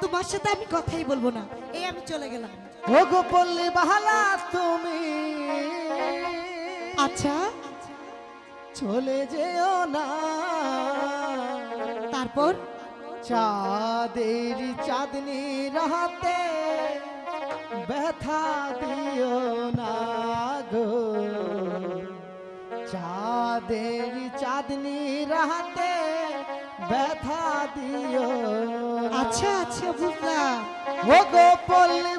তোমার সাথে আমি কথাই বলব না। এই আমি চলে গেলাম। ও গো পল্লী বাহালা তুমি। আচ্ছা। চলে যেও না। তারপর? চাঁদের চাঁদনি রাতে ব্যথা দিও না গো। চাঁদের চাঁদনি রাতে ব্যথা দিও। আচ্ছা আচ্ছা বুঝলাম ও গো পল্লী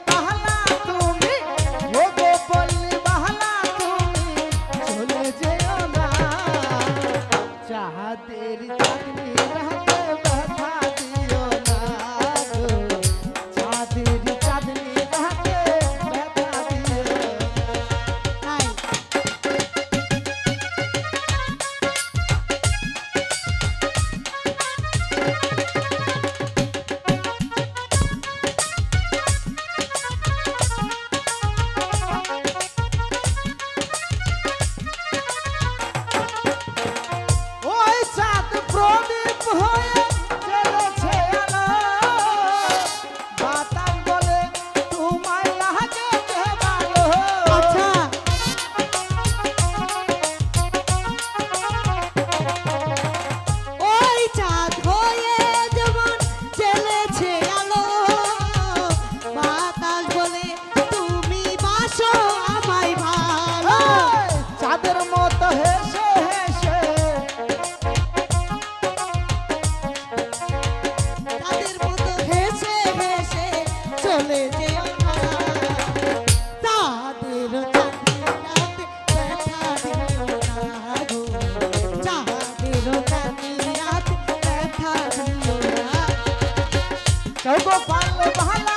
চলে যেও না তাদের চাঁদিরাতে ব্যথা দিও না গো। চাঁদের চাঁদিরাতে ব্যথা দিও না চৌকো পারলে ভালো